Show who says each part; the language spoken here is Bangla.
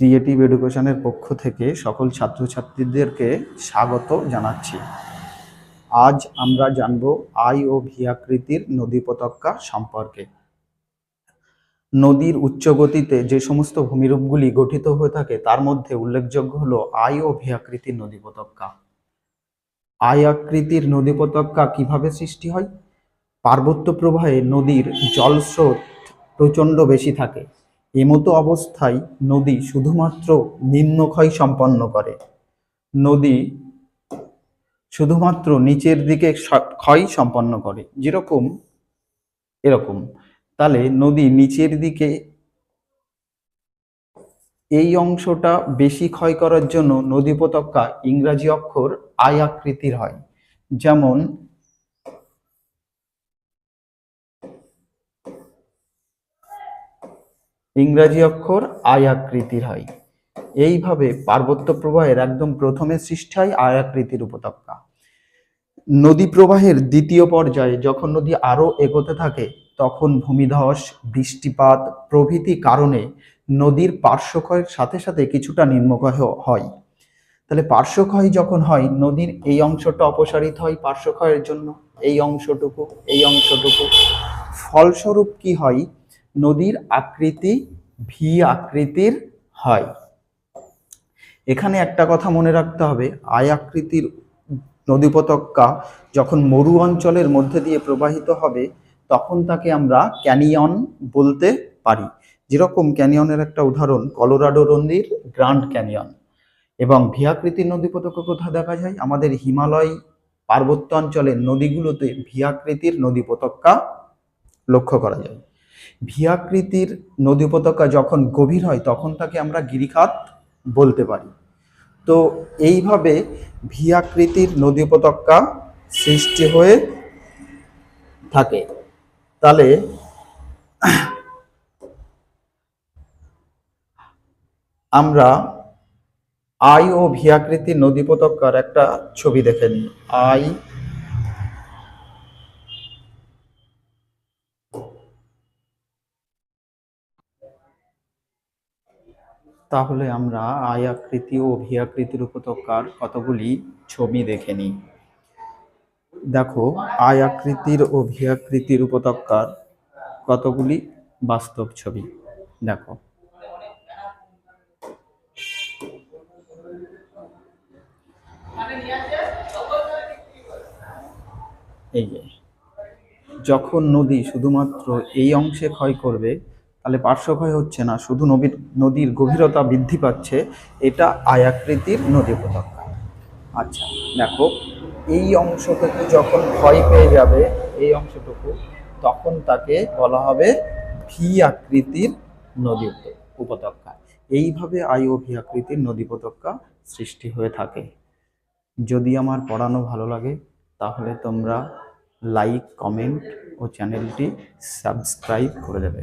Speaker 1: ক্রিয়েটিভ এডুকেশনের পক্ষ থেকে সকল ছাত্রছাত্রীদেরকে স্বাগত জানাচ্ছি। আজ আমরা জানব আই ও ভি আকৃতির নদী পতাকা সম্পর্কে। নদীর উচ্চ গতিতে যে সমস্ত ভূমিরূপগুলি গঠিত হয়ে থাকে, তার মধ্যে উল্লেখযোগ্য হলো আই ও ভি আকৃতির নদী পতাকা। আই আকৃতির নদী পতাকা কীভাবে সৃষ্টি হয়? পার্বত্য প্রবাহে নদীর জলস্রোত প্রচণ্ড বেশি থাকে। এমতো অবস্থায় নদী শুধুমাত্র নিম্নক্ষয় সম্পন্ন করে। নদী শুধুমাত্র নিচের দিকে ক্ষয় সম্পন্ন করে। যেরকম, এরকম। তাহলে নদী নিচের দিকে এই অংশটা বেশি ক্ষয় করার জন্য নদী উপত্যকা ইংরাজি অক্ষর আয় আকৃতির হয়। যেমন ইংরাজি অক্ষর আই আকৃতির হয়। এইভাবে পার্বত্য প্রবাহের একদম প্রথমে সৃষ্টি হয় আয় আকৃতির উপত্যকা। নদী প্রবাহের দ্বিতীয় পর্যায়ে যখন নদী আরও এগোতে থাকে, তখন ভূমিধস, বৃষ্টিপাত প্রভৃতি কারণে নদীর পার্শ্বক্ষয়ের সাথে সাথে কিছুটা নিম্নক্ষয় হয়। তাহলে পার্শ্বক্ষয় যখন হয়, নদীর এই অংশটা অপসারিত হয় পার্শ্বক্ষয়ের জন্য। এই অংশটুকু এই অংশটুকু। ফলস্বরূপ কি হয় নদীর আকৃতি ভি আকৃতির হয়। এখানে একটা কথা মনে রাখতে হবে আয় আকৃতির নদী যখন মরু অঞ্চলের মধ্যে দিয়ে প্রবাহিত হবে, তখন তাকে আমরা ক্যানিয়ন বলতে পারি। যেরকম ক্যানিয়নের একটা উদাহরণ, কলোরাডো নদীর গ্র্যান্ড ক্যানিয়ন। এবং ভিয়াকৃতির নদী উপত্যকা কোথায় দেখা যায়? আমাদের হিমালয় পার্বত্য অঞ্চলের নদীগুলোতে ভিয়াকৃতির নদী উপত্যকা লক্ষ্য করা যায়। ভিয়াকৃতির নদী উপত্যকা যখন গভীর হয়, তখন তাকে আমরা গিরিখাত বলতে পারি। তো এইভাবে ভিয়াকৃতির নদী উপত্যকা সৃষ্টি হয়ে থাকে। তাহলে আমরা আই ও ভি আকৃতির নদী উপত্যকার একটা ছবি দেখে নিই। আই তাহলে আমরা আয় আকৃতি ও ভি আকৃতির উপত্যকার কতগুলি ছবি দেখে নিই? দেখো আয় আকৃতির ও ভি আকৃতির উপত্যকার কতগুলি বাস্তব ছবি? দেখো। এই যখন নদী শুধুমাত্র এই অংশে ক্ষয় করবে তাহলে পার্শ্বক্ষয় হচ্ছে না, শুধু নদীর নদীর গভীরতা বৃদ্ধি পাচ্ছে, এটা আয়াকৃতির নদী উপত্যকা আচ্ছা দেখো, এই অংশটুকু যখন ক্ষয় পেয়ে যাবে, এই অংশটুকু, তখন তাকে বলা হবে ভি আকৃতির নদী উপত্যকা এইভাবে ও ভি আকৃতির নদী উপত্যকা সৃষ্টি হয়ে থাকে। যদি আমার পড়ানো ভালো লাগে, তাহলে তোমরা লাইক, কমেন্ট ও চ্যানেলটি সাবস্ক্রাইব করে দেবে।